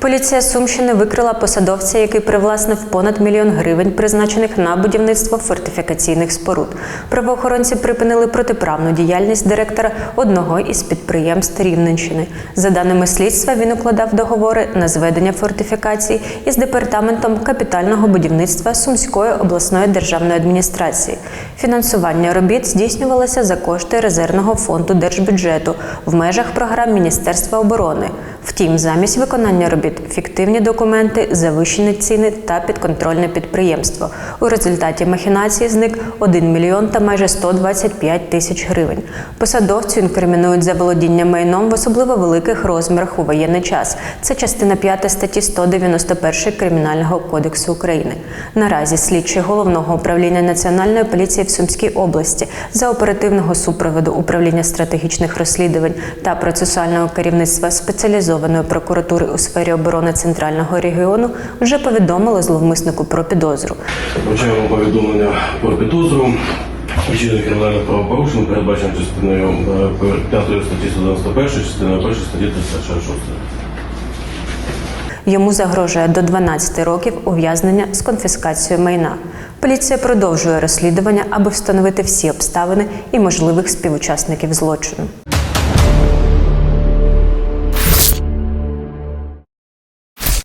Поліція Сумщини викрила посадовця, який привласнив понад мільйон гривень, призначених на будівництво фортифікаційних споруд. Правоохоронці припинили протиправну діяльність директора одного із підприємств Рівненщини. За даними слідства, він укладав договори на зведення фортифікацій із департаментом капітального будівництва Сумської обласної державної адміністрації. Фінансування робіт здійснювалося за кошти резервного фонду держбюджету в межах програм Міністерства оборони. Втім, замість виконання робіт фіктивні документи, завищені ціни та підконтрольне підприємство. У результаті махінації зник 1 мільйон та майже 125 тисяч гривень. Посадовцю інкримінують за володіння майном в особливо великих розмірах у воєнний час. Це частина 5 статті 191 Кримінального кодексу України. Наразі слідчі головного управління Національної поліції в Сумській області за оперативного супроводу управління стратегічних розслідувань та процесуального керівництва спеціалізованої прокуратури у сфері оборони центрального регіону вже повідомили зловмиснику про підозру. Вручаємо повідомлення про підозру. Вчинення кримінальних правопорушень передбачено частиною е, 5 статті 191, частиною 1 статті 366. Йому загрожує до 12 років ув'язнення з конфіскацією майна. Поліція продовжує розслідування, аби встановити всі обставини і можливих співучасників злочину.